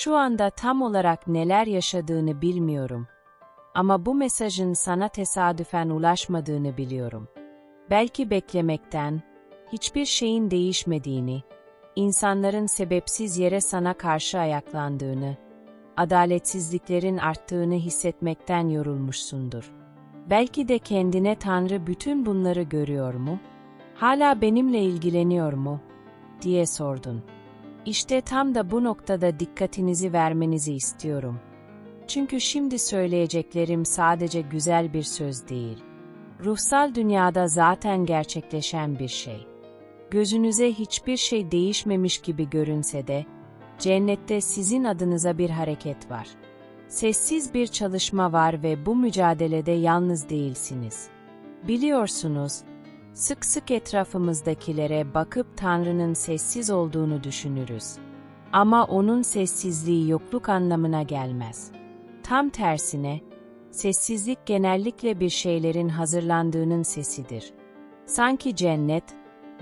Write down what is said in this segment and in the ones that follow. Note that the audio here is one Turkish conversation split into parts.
Şu anda tam olarak neler yaşadığını bilmiyorum. Ama bu mesajın sana tesadüfen ulaşmadığını biliyorum. Belki beklemekten, hiçbir şeyin değişmediğini, insanların sebepsiz yere sana karşı ayaklandığını, adaletsizliklerin arttığını hissetmekten yorulmuşsundur. Belki de kendine Tanrı bütün bunları görüyor mu? Hala benimle ilgileniyor mu? diye sordun. İşte tam da bu noktada dikkatinizi vermenizi istiyorum. Çünkü şimdi söyleyeceklerim sadece güzel bir söz değil. Ruhsal dünyada zaten gerçekleşen bir şey. Gözünüze hiçbir şey değişmemiş gibi görünse de, cennette sizin adınıza bir hareket var. Sessiz bir çalışma var ve bu mücadelede yalnız değilsiniz. Biliyorsunuz, sık sık etrafımızdakilere bakıp Tanrı'nın sessiz olduğunu düşünürüz. Ama onun sessizliği yokluk anlamına gelmez. Tam tersine, sessizlik genellikle bir şeylerin hazırlandığının sesidir. Sanki cennet,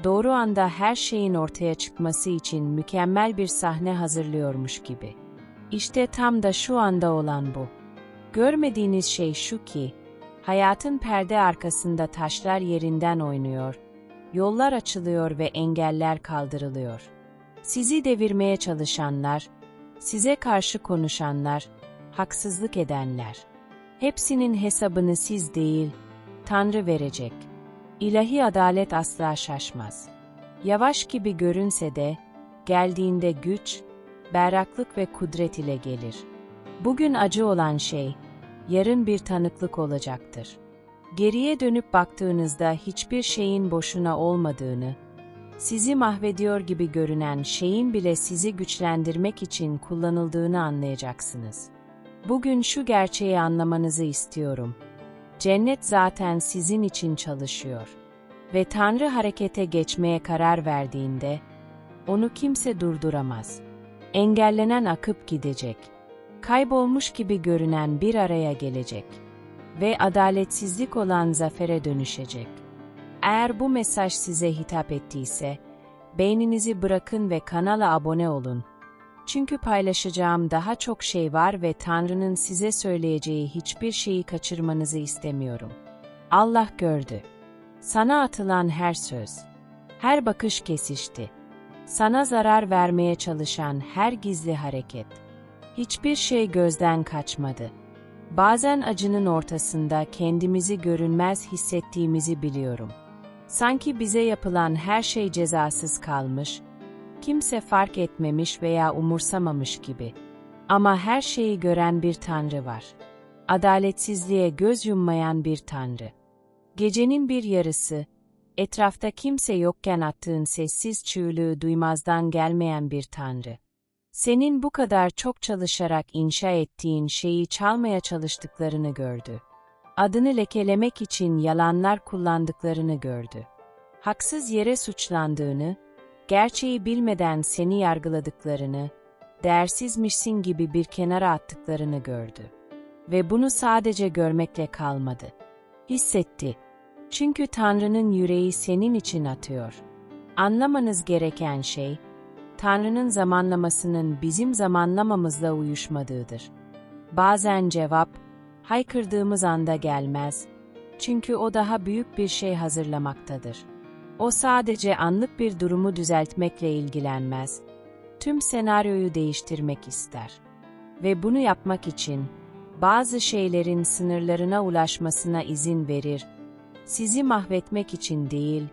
doğru anda her şeyin ortaya çıkması için mükemmel bir sahne hazırlıyormuş gibi. İşte tam da şu anda olan bu. Görmediğiniz şey şu ki, hayatın perde arkasında taşlar yerinden oynuyor, yollar açılıyor ve engeller kaldırılıyor. Sizi devirmeye çalışanlar, size karşı konuşanlar, haksızlık edenler. Hepsinin hesabını siz değil, Tanrı verecek. İlahi adalet asla şaşmaz. Yavaş gibi görünse de, geldiğinde güç, berraklık ve kudret ile gelir. Bugün acı olan şey, yarın bir tanıklık olacaktır. Geriye dönüp baktığınızda hiçbir şeyin boşuna olmadığını, sizi mahvediyor gibi görünen şeyin bile sizi güçlendirmek için kullanıldığını anlayacaksınız. Bugün şu gerçeği anlamanızı istiyorum. Cennet zaten sizin için çalışıyor. Ve Tanrı harekete geçmeye karar verdiğinde, onu kimse durduramaz. Engellenen akıp gidecek. Kaybolmuş gibi görünen bir araya gelecek. Ve adaletsizlik olan zafere dönüşecek. Eğer bu mesaj size hitap ettiyse, beğeninizi bırakın ve kanala abone olun. Çünkü paylaşacağım daha çok şey var ve Tanrı'nın size söyleyeceği hiçbir şeyi kaçırmanızı istemiyorum. Allah gördü. Sana atılan her söz, her bakış kesişti. Sana zarar vermeye çalışan her gizli hareket. Hiçbir şey gözden kaçmadı. Bazen acının ortasında kendimizi görünmez hissettiğimizi biliyorum. Sanki bize yapılan her şey cezasız kalmış, kimse fark etmemiş veya umursamamış gibi. Ama her şeyi gören bir Tanrı var. Adaletsizliğe göz yummayan bir Tanrı. Gecenin bir yarısı, etrafta kimse yokken attığın sessiz çığlığı duymazdan gelmeyen bir Tanrı. Senin bu kadar çok çalışarak inşa ettiğin şeyi çalmaya çalıştıklarını gördü. Adını lekelemek için yalanlar kullandıklarını gördü. Haksız yere suçlandığını, gerçeği bilmeden seni yargıladıklarını, değersizmişsin gibi bir kenara attıklarını gördü. Ve bunu sadece görmekle kalmadı. Hissetti. Çünkü Tanrı'nın yüreği senin için atıyor. Anlamanız gereken şey, Tanrı'nın zamanlamasının bizim zamanlamamızla uyuşmadığıdır. Bazen cevap, haykırdığımız anda gelmez, çünkü o daha büyük bir şey hazırlamaktadır. O sadece anlık bir durumu düzeltmekle ilgilenmez, tüm senaryoyu değiştirmek ister. Ve bunu yapmak için, bazı şeylerin sınırlarına ulaşmasına izin verir, sizi mahvetmek için değil,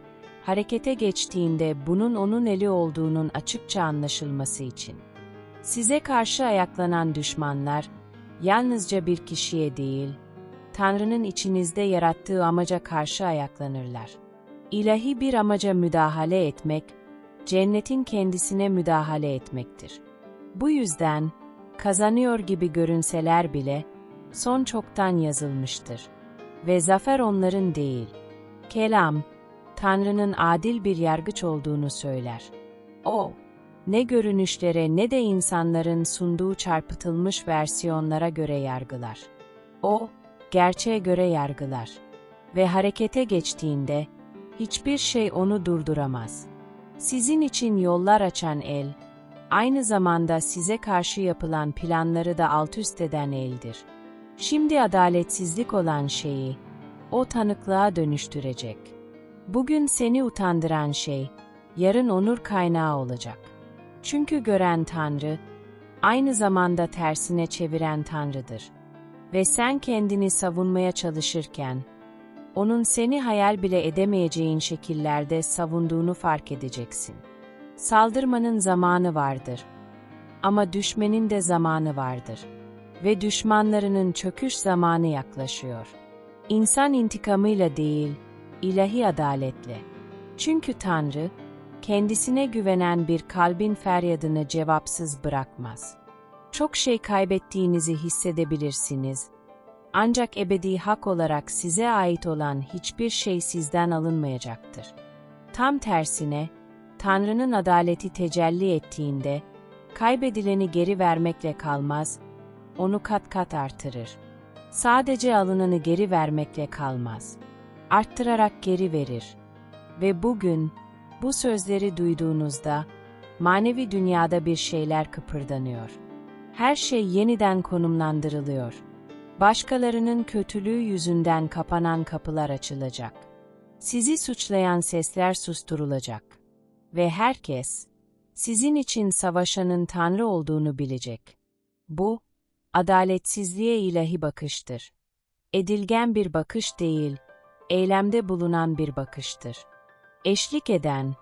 harekete geçtiğinde bunun onun eli olduğunun açıkça anlaşılması için. Size karşı ayaklanan düşmanlar, yalnızca bir kişiye değil, Tanrı'nın içinizde yarattığı amaca karşı ayaklanırlar. İlahi bir amaca müdahale etmek, cennetin kendisine müdahale etmektir. Bu yüzden, kazanıyor gibi görünseler bile, son çoktan yazılmıştır. Ve zafer onların değil. Kelam, Tanrı'nın adil bir yargıç olduğunu söyler. O, ne görünüşlere ne de insanların sunduğu çarpıtılmış versiyonlara göre yargılar. O, gerçeğe göre yargılar. Ve harekete geçtiğinde, hiçbir şey onu durduramaz. Sizin için yollar açan el, aynı zamanda size karşı yapılan planları da alt üst eden eldir. Şimdi adaletsizlik olan şeyi, o tanıklığa dönüştürecek. Bugün seni utandıran şey, yarın onur kaynağı olacak. Çünkü gören Tanrı, aynı zamanda tersine çeviren Tanrı'dır. Ve sen kendini savunmaya çalışırken, onun seni hayal bile edemeyeceğin şekillerde savunduğunu fark edeceksin. Saldırmanın zamanı vardır. Ama düşmenin de zamanı vardır. Ve düşmanlarının çöküş zamanı yaklaşıyor. İnsan intikamıyla değil, ilahi adaletle. Çünkü Tanrı, kendisine güvenen bir kalbin feryadını cevapsız bırakmaz. Çok şey kaybettiğinizi hissedebilirsiniz. Ancak ebedi hak olarak size ait olan hiçbir şey sizden alınmayacaktır. Tam tersine, Tanrı'nın adaleti tecelli ettiğinde, kaybedileni geri vermekle kalmaz, onu kat kat artırır. Sadece alınanı geri vermekle kalmaz. Arttırarak geri verir. Ve bugün, bu sözleri duyduğunuzda, manevi dünyada bir şeyler kıpırdanıyor. Her şey yeniden konumlandırılıyor. Başkalarının kötülüğü yüzünden kapanan kapılar açılacak. Sizi suçlayan sesler susturulacak. Ve herkes, sizin için savaşanın Tanrı olduğunu bilecek. Bu, adaletsizliğe ilahi bakıştır. Edilgen bir bakış değil, eylemde bulunan bir bakıştır. Eşlik eden,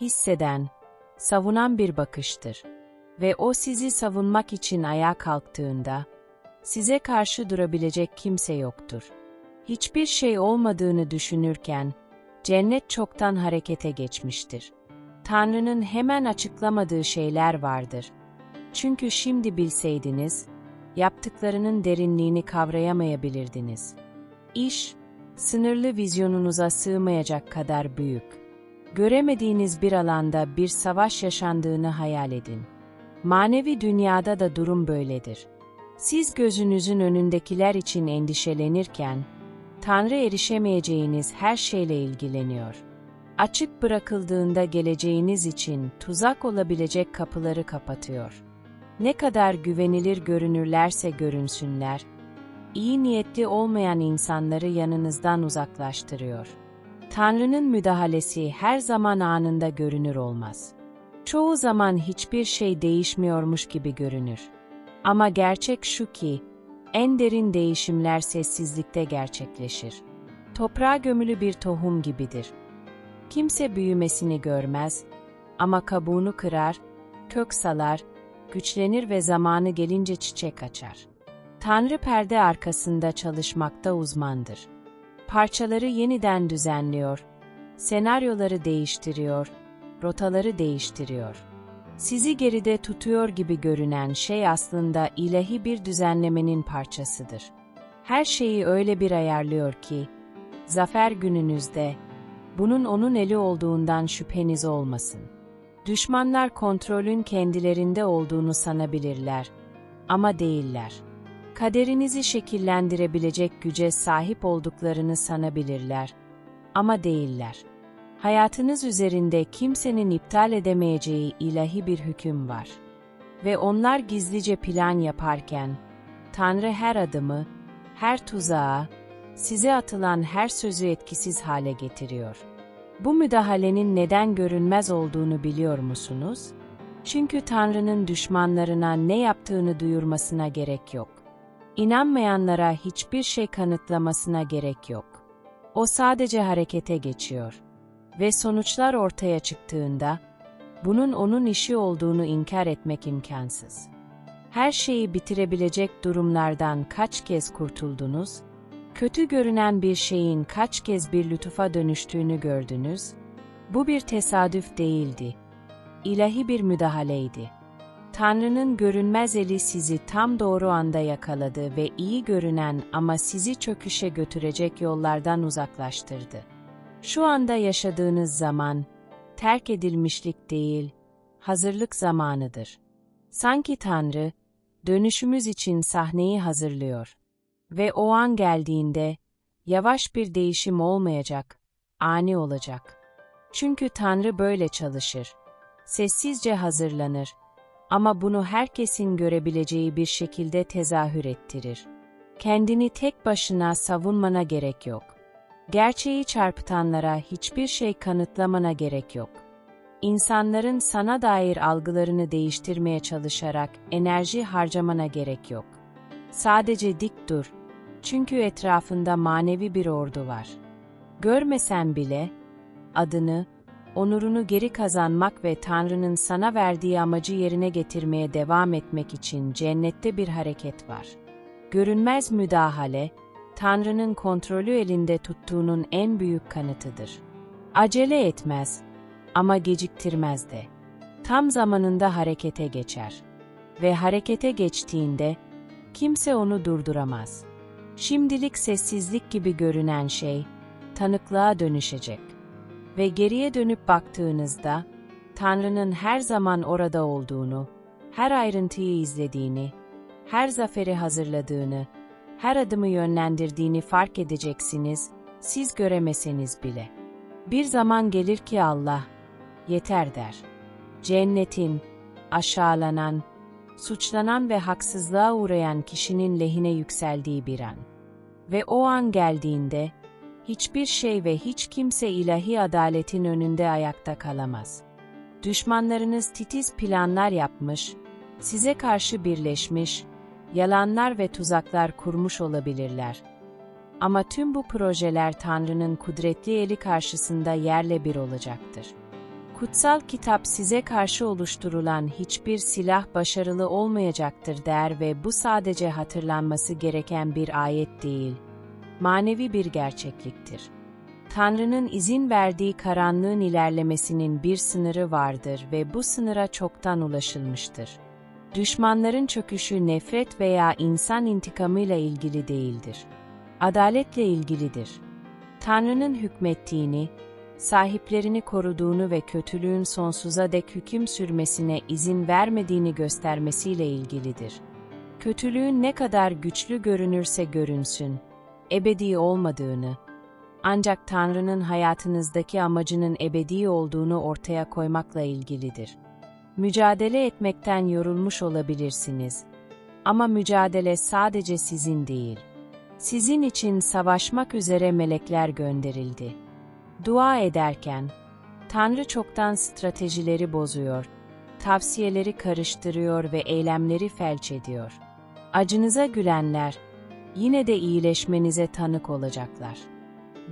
hisseden, savunan bir bakıştır. Ve o sizi savunmak için ayağa kalktığında, size karşı durabilecek kimse yoktur. Hiçbir şey olmadığını düşünürken, cennet çoktan harekete geçmiştir. Tanrı'nın hemen açıklamadığı şeyler vardır. Çünkü şimdi bilseydiniz, yaptıklarının derinliğini kavrayamayabilirdiniz. İş, sınırlı vizyonunuza sığmayacak kadar büyük. Göremediğiniz bir alanda bir savaş yaşandığını hayal edin. Manevi dünyada da durum böyledir. Siz gözünüzün önündekiler için endişelenirken, Tanrı erişemeyeceğiniz her şeyle ilgileniyor. Açık bırakıldığında geleceğiniz için tuzak olabilecek kapıları kapatıyor. Ne kadar güvenilir görünürlerse görünsünler, iyi niyetli olmayan insanları yanınızdan uzaklaştırıyor. Tanrı'nın müdahalesi her zaman anında görünür olmaz. Çoğu zaman hiçbir şey değişmiyormuş gibi görünür. Ama gerçek şu ki, en derin değişimler sessizlikte gerçekleşir. Toprağa gömülü bir tohum gibidir. Kimse büyümesini görmez ama kabuğunu kırar, kök salar, güçlenir ve zamanı gelince çiçek açar. Tanrı perde arkasında çalışmakta uzmandır. Parçaları yeniden düzenliyor, senaryoları değiştiriyor, rotaları değiştiriyor. Sizi geride tutuyor gibi görünen şey aslında ilahi bir düzenlemenin parçasıdır. Her şeyi öyle bir ayarlıyor ki, zafer gününüzde, bunun onun eli olduğundan şüpheniz olmasın. Düşmanlar kontrolün kendilerinde olduğunu sanabilirler ama değiller. Kaderinizi şekillendirebilecek güce sahip olduklarını sanabilirler ama değiller. Hayatınız üzerinde kimsenin iptal edemeyeceği ilahi bir hüküm var. Ve onlar gizlice plan yaparken, Tanrı her adımı, her tuzağa, size atılan her sözü etkisiz hale getiriyor. Bu müdahalenin neden görünmez olduğunu biliyor musunuz? Çünkü Tanrı'nın düşmanlarına ne yaptığını duyurmasına gerek yok. İnanmayanlara hiçbir şey kanıtlamasına gerek yok. O sadece harekete geçiyor. Ve sonuçlar ortaya çıktığında, bunun onun işi olduğunu inkar etmek imkansız. Her şeyi bitirebilecek durumlardan kaç kez kurtuldunuz? Kötü görünen bir şeyin kaç kez bir lütufa dönüştüğünü gördünüz? Bu bir tesadüf değildi. İlahi bir müdahaleydi. Tanrı'nın görünmez eli sizi tam doğru anda yakaladı ve iyi görünen ama sizi çöküşe götürecek yollardan uzaklaştırdı. Şu anda yaşadığınız zaman, terk edilmişlik değil, hazırlık zamanıdır. Sanki Tanrı, dönüşümüz için sahneyi hazırlıyor. Ve o an geldiğinde, yavaş bir değişim olmayacak, ani olacak. Çünkü Tanrı böyle çalışır. Sessizce hazırlanır Ama bunu herkesin görebileceği bir şekilde tezahür ettirir. Kendini tek başına savunmana gerek yok. Gerçeği çarpıtanlara hiçbir şey kanıtlamana gerek yok. İnsanların sana dair algılarını değiştirmeye çalışarak enerji harcamana gerek yok. Sadece dik dur. Çünkü etrafında manevi bir ordu var. Görmesen bile adını, onurunu geri kazanmak ve Tanrı'nın sana verdiği amacı yerine getirmeye devam etmek için cennette bir hareket var. Görünmez müdahale, Tanrı'nın kontrolü elinde tuttuğunun en büyük kanıtıdır. Acele etmez ama geciktirmez de. Tam zamanında harekete geçer. Ve harekete geçtiğinde kimse onu durduramaz. Şimdilik sessizlik gibi görünen şey, tanıklığa dönüşecek. Ve geriye dönüp baktığınızda, Tanrı'nın her zaman orada olduğunu, her ayrıntıyı izlediğini, her zaferi hazırladığını, her adımı yönlendirdiğini fark edeceksiniz, siz göremeseniz bile. Bir zaman gelir ki Allah, yeter der. Cennetin, aşağılanan, suçlanan ve haksızlığa uğrayan kişinin lehine yükseldiği bir an. Ve o an geldiğinde, hiçbir şey ve hiç kimse ilahi adaletin önünde ayakta kalamaz. Düşmanlarınız titiz planlar yapmış, size karşı birleşmiş, yalanlar ve tuzaklar kurmuş olabilirler. Ama tüm bu projeler Tanrı'nın kudretli eli karşısında yerle bir olacaktır. Kutsal kitap size karşı oluşturulan hiçbir silah başarılı olmayacaktır der ve bu sadece hatırlanması gereken bir ayet değil, manevi bir gerçekliktir. Tanrı'nın izin verdiği karanlığın ilerlemesinin bir sınırı vardır ve bu sınıra çoktan ulaşılmıştır. Düşmanların çöküşü nefret veya insan intikamıyla ilgili değildir. Adaletle ilgilidir. Tanrı'nın hükmettiğini, sahiplerini koruduğunu ve kötülüğün sonsuza dek hüküm sürmesine izin vermediğini göstermesiyle ilgilidir. Kötülüğün ne kadar güçlü görünürse görünsün, ebedi olmadığını, ancak Tanrı'nın hayatınızdaki amacının ebedi olduğunu ortaya koymakla ilgilidir. Mücadele etmekten yorulmuş olabilirsiniz. Ama mücadele sadece sizin değil. Sizin için savaşmak üzere melekler gönderildi. Dua ederken, Tanrı çoktan stratejileri bozuyor, tavsiyeleri karıştırıyor ve eylemleri felç ediyor. Acınıza gülenler, yine de iyileşmenize tanık olacaklar.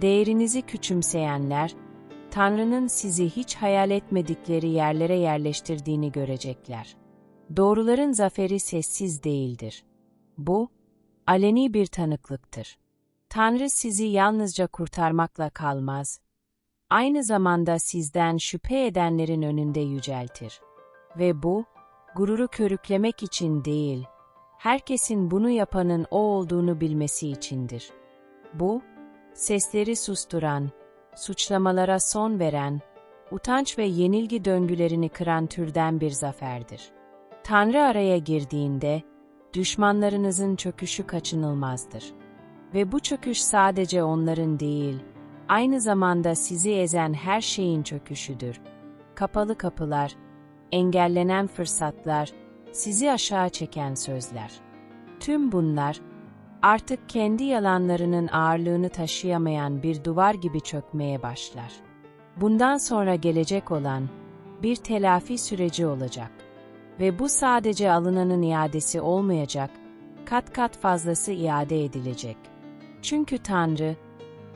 Değerinizi küçümseyenler, Tanrı'nın sizi hiç hayal etmedikleri yerlere yerleştirdiğini görecekler. Doğruların zaferi sessiz değildir. Bu, aleni bir tanıklıktır. Tanrı sizi yalnızca kurtarmakla kalmaz, aynı zamanda sizden şüphe edenlerin önünde yüceltir. Ve bu, gururu körüklemek için değil, herkesin bunu yapanın o olduğunu bilmesi içindir. Bu, sesleri susturan, suçlamalara son veren, utanç ve yenilgi döngülerini kıran türden bir zaferdir. Tanrı araya girdiğinde, düşmanlarınızın çöküşü kaçınılmazdır. Ve bu çöküş sadece onların değil, aynı zamanda sizi ezen her şeyin çöküşüdür. Kapalı kapılar, engellenen fırsatlar, sizi aşağı çeken sözler. Tüm bunlar, artık kendi yalanlarının ağırlığını taşıyamayan bir duvar gibi çökmeye başlar. Bundan sonra gelecek olan bir telafi süreci olacak. Ve bu sadece alınanın iadesi olmayacak, kat kat fazlası iade edilecek. Çünkü Tanrı,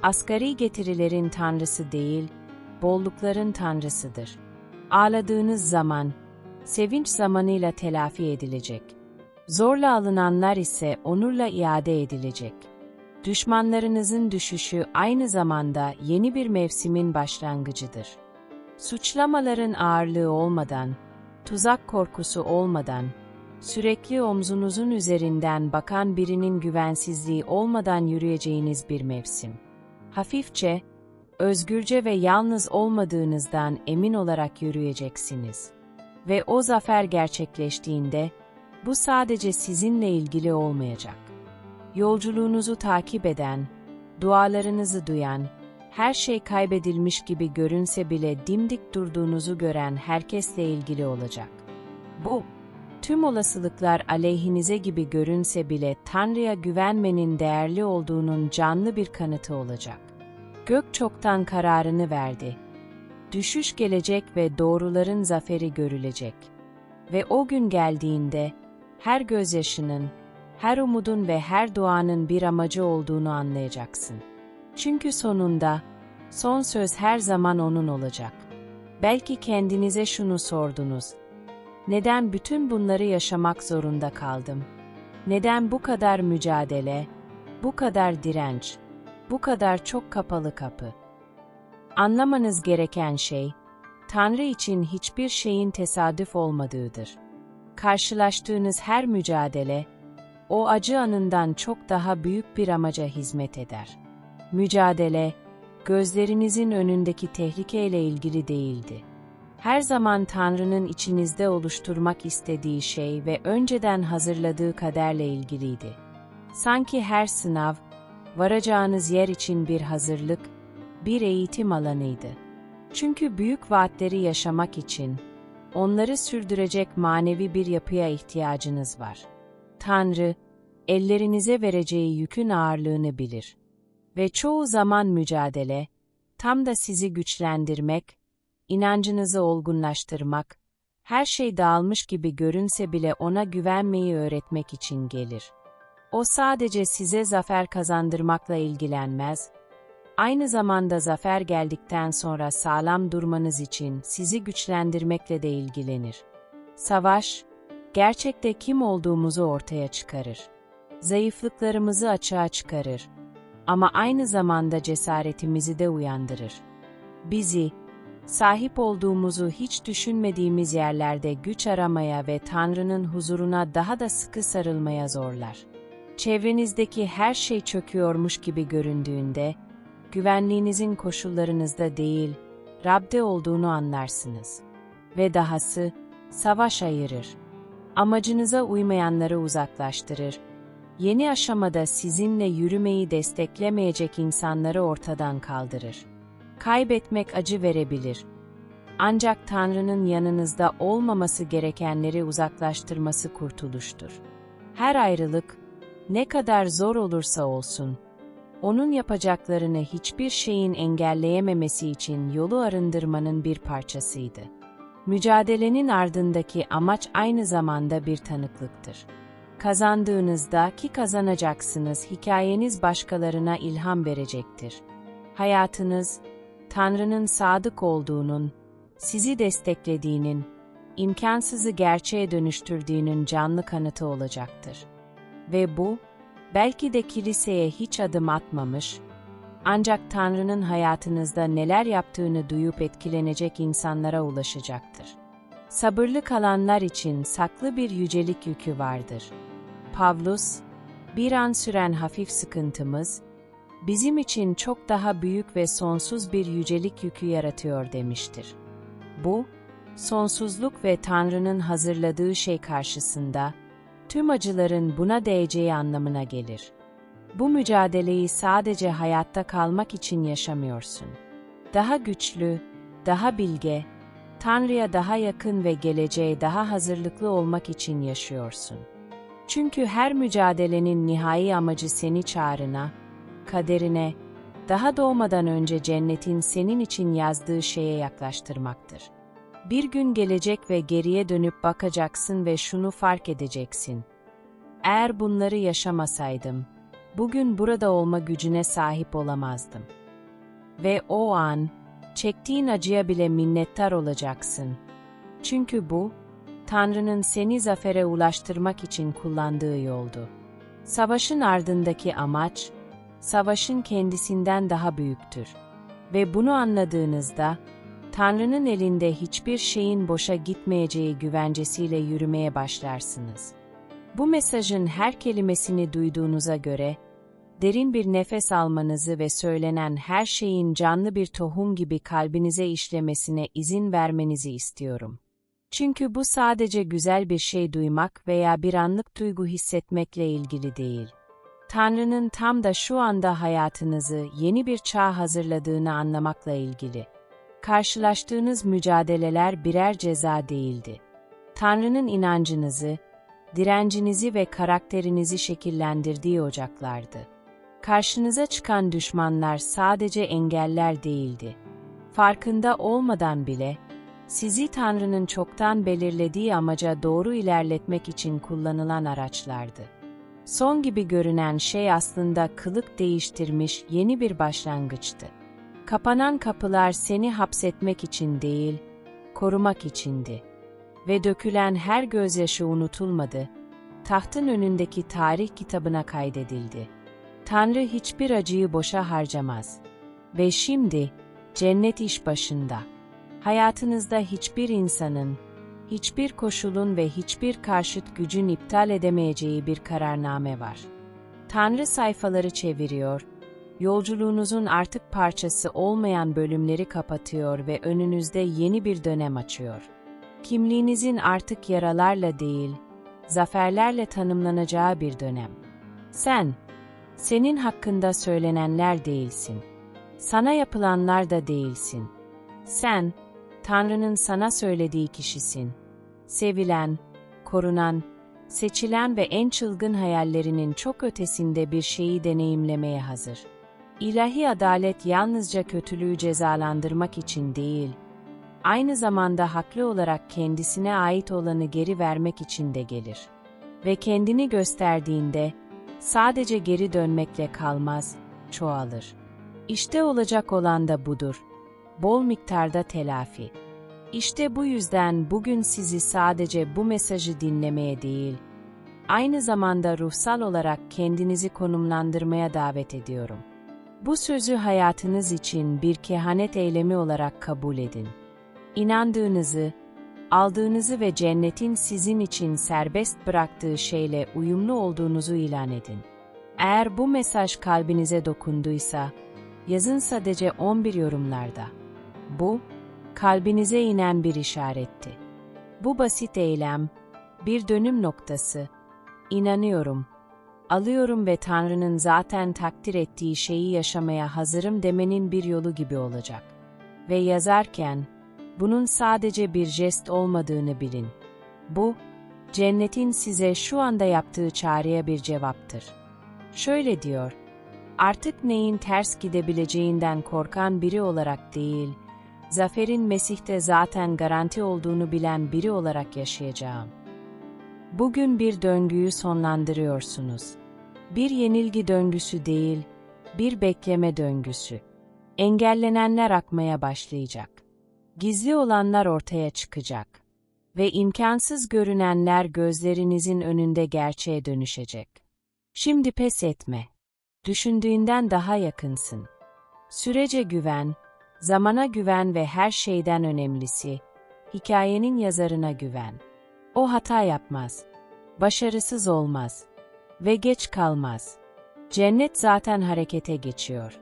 asgari getirilerin Tanrısı değil, bollukların Tanrısıdır. Ağladığınız zaman, sevinç zamanıyla telafi edilecek. Zorla alınanlar ise onurla iade edilecek. Düşmanlarınızın düşüşü aynı zamanda yeni bir mevsimin başlangıcıdır. Suçlamaların ağırlığı olmadan, tuzak korkusu olmadan, sürekli omzunuzun üzerinden bakan birinin güvensizliği olmadan yürüyeceğiniz bir mevsim. Hafifçe, özgürce ve yalnız olmadığınızdan emin olarak yürüyeceksiniz. Ve o zafer gerçekleştiğinde, bu sadece sizinle ilgili olmayacak. Yolculuğunuzu takip eden, dualarınızı duyan, her şey kaybedilmiş gibi görünse bile dimdik durduğunuzu gören herkesle ilgili olacak. Bu, Tüm olasılıklar aleyhinize gibi görünse bile Tanrı'ya güvenmenin değerli olduğunun canlı bir kanıtı olacak. Gök çoktan kararını verdi. Düşüş gelecek ve doğruların zaferi görülecek. Ve o gün geldiğinde her gözyaşının, her umudun ve her duanın bir amacı olduğunu anlayacaksın. Çünkü sonunda son söz her zaman onun olacak. Belki kendinize şunu sordunuz. Neden bütün bunları yaşamak zorunda kaldım? Neden bu kadar mücadele, bu kadar direnç, bu kadar çok kapalı kapı? Anlamanız gereken şey, Tanrı için hiçbir şeyin tesadüf olmadığıdır. Karşılaştığınız her mücadele, o acı anından çok daha büyük bir amaca hizmet eder. Mücadele, gözlerinizin önündeki tehlikeyle ilgili değildi. Her zaman Tanrı'nın içinizde oluşturmak istediği şey ve önceden hazırladığı kaderle ilgiliydi. Sanki her sınav, varacağınız yer için bir hazırlık, bir eğitim alanıydı. Çünkü büyük vaatleri yaşamak için, onları sürdürecek manevi bir yapıya ihtiyacınız var. Tanrı, ellerinize vereceği yükün ağırlığını bilir. Ve çoğu zaman mücadele, tam da sizi güçlendirmek, inancınızı olgunlaştırmak, her şey dağılmış gibi görünse bile ona güvenmeyi öğretmek için gelir. O sadece size zafer kazandırmakla ilgilenmez, aynı zamanda zafer geldikten sonra sağlam durmanız için sizi güçlendirmekle de ilgilenir. Savaş, gerçekte kim olduğumuzu ortaya çıkarır. Zayıflıklarımızı açığa çıkarır. Ama aynı zamanda cesaretimizi de uyandırır. Bizi, sahip olduğumuzu hiç düşünmediğimiz yerlerde güç aramaya ve Tanrı'nın huzuruna daha da sıkı sarılmaya zorlar. Çevrenizdeki her şey çöküyormuş gibi göründüğünde, güvenliğinizin koşullarınızda değil, Rab'de olduğunu anlarsınız. Ve dahası, savaş ayırır. Amacınıza uymayanları uzaklaştırır. Yeni aşamada sizinle yürümeyi desteklemeyecek insanları ortadan kaldırır. Kaybetmek acı verebilir. Ancak Tanrı'nın yanınızda olmaması gerekenleri uzaklaştırması kurtuluştur. Her ayrılık, ne kadar zor olursa olsun, onun yapacaklarını hiçbir şeyin engelleyememesi için yolu arındırmanın bir parçasıydı. Mücadelenin ardındaki amaç aynı zamanda bir tanıklıktır. Kazandığınızda ki kazanacaksınız hikayeniz başkalarına ilham verecektir. Hayatınız, Tanrı'nın sadık olduğunun, sizi desteklediğinin, imkansızı gerçeğe dönüştürdüğünün canlı kanıtı olacaktır. Ve bu, belki de kiliseye hiç adım atmamış, ancak Tanrı'nın hayatınızda neler yaptığını duyup etkilenecek insanlara ulaşacaktır. Sabırlı kalanlar için saklı bir yücelik yükü vardır. Pavlus, bir an süren hafif sıkıntımız, bizim için çok daha büyük ve sonsuz bir yücelik yükü yaratıyor demiştir. Bu, sonsuzluk ve Tanrı'nın hazırladığı şey karşısında, tüm acıların buna değeceği anlamına gelir. Bu mücadeleyi sadece hayatta kalmak için yaşamıyorsun. Daha güçlü, daha bilge, Tanrı'ya daha yakın ve geleceğe daha hazırlıklı olmak için yaşıyorsun. Çünkü her mücadelenin nihai amacı seni çağrına, kaderine, daha doğmadan önce cennetin senin için yazdığı şeye yaklaştırmaktır. Bir gün gelecek ve geriye dönüp bakacaksın ve şunu fark edeceksin. Eğer bunları yaşamasaydım, bugün burada olma gücüne sahip olamazdım. Ve o an, çektiğin acıya bile minnettar olacaksın. Çünkü bu, Tanrı'nın seni zafere ulaştırmak için kullandığı yoldu. Savaşın ardındaki amaç, savaşın kendisinden daha büyüktür. Ve bunu anladığınızda, Tanrı'nın elinde hiçbir şeyin boşa gitmeyeceği güvencesiyle yürümeye başlarsınız. Bu mesajın her kelimesini duyduğunuza göre, derin bir nefes almanızı ve söylenen her şeyin canlı bir tohum gibi kalbinize işlemesine izin vermenizi istiyorum. Çünkü bu sadece güzel bir şey duymak veya bir anlık duygu hissetmekle ilgili değil. Tanrı'nın tam da şu anda hayatınızı yeni bir çağ hazırladığını anlamakla ilgili. Karşılaştığınız mücadeleler birer ceza değildi. Tanrı'nın inancınızı, direncinizi ve karakterinizi şekillendirdiği ocaklardı. Karşınıza çıkan düşmanlar sadece engeller değildi. Farkında olmadan bile, sizi Tanrı'nın çoktan belirlediği amaca doğru ilerletmek için kullanılan araçlardı. Son gibi görünen şey aslında kılık değiştirmiş yeni bir başlangıçtı. Kapanan kapılar seni hapsetmek için değil, korumak içindi. Ve dökülen her gözyaşı unutulmadı, tahtın önündeki tarih kitabına kaydedildi. Tanrı hiçbir acıyı boşa harcamaz. Ve şimdi, cennet iş başında. Hayatınızda hiçbir insanın, hiçbir koşulun ve hiçbir karşıt gücün iptal edemeyeceği bir kararname var. Tanrı sayfaları çeviriyor, yolculuğunuzun artık parçası olmayan bölümleri kapatıyor ve önünüzde yeni bir dönem açıyor. Kimliğinizin artık yaralarla değil, zaferlerle tanımlanacağı bir dönem. Sen, senin hakkında söylenenler değilsin. Sana yapılanlar da değilsin. Sen, Tanrı'nın sana söylediği kişisin. Sevilen, korunan, seçilen ve en çılgın hayallerinin çok ötesinde bir şeyi deneyimlemeye hazır. İlahi adalet yalnızca kötülüğü cezalandırmak için değil, aynı zamanda haklı olarak kendisine ait olanı geri vermek için de gelir. Ve kendini gösterdiğinde, sadece geri dönmekle kalmaz, çoğalır. İşte olacak olan da budur. Bol miktarda telafi. İşte bu yüzden bugün sizi sadece bu mesajı dinlemeye değil, aynı zamanda ruhsal olarak kendinizi konumlandırmaya davet ediyorum. Bu sözü hayatınız için bir kehanet eylemi olarak kabul edin. İnandığınızı, aldığınızı ve cennetin sizin için serbest bıraktığı şeyle uyumlu olduğunuzu ilan edin. Eğer bu mesaj kalbinize dokunduysa, yazın sadece 11 yorumlarda. Bu, kalbinize inen bir işaretti. Bu basit eylem, bir dönüm noktası. İnanıyorum, alıyorum ve Tanrı'nın zaten takdir ettiği şeyi yaşamaya hazırım demenin bir yolu gibi olacak. Ve yazarken, bunun sadece bir jest olmadığını bilin. Bu, cennetin size şu anda yaptığı çağrıya bir cevaptır. Şöyle diyor, artık neyin ters gidebileceğinden korkan biri olarak değil, zaferin Mesih'te zaten garanti olduğunu bilen biri olarak yaşayacağım. Bugün bir döngüyü sonlandırıyorsunuz. Bir yenilgi döngüsü değil, bir bekleme döngüsü. Engellenenler akmaya başlayacak. Gizli olanlar ortaya çıkacak. Ve imkansız görünenler gözlerinizin önünde gerçeğe dönüşecek. Şimdi pes etme. Düşündüğünden daha yakınsın. Sürece güven, zamana güven ve her şeyden önemlisi, hikayenin yazarına güven. O hata yapmaz, başarısız olmaz ve geç kalmaz. Cennet zaten harekete geçiyor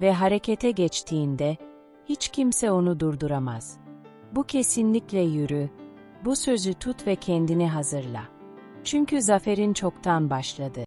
ve harekete geçtiğinde hiç kimse onu durduramaz. Bu kesinlikle yürü, bu sözü tut ve kendini hazırla. Çünkü zaferin çoktan başladı.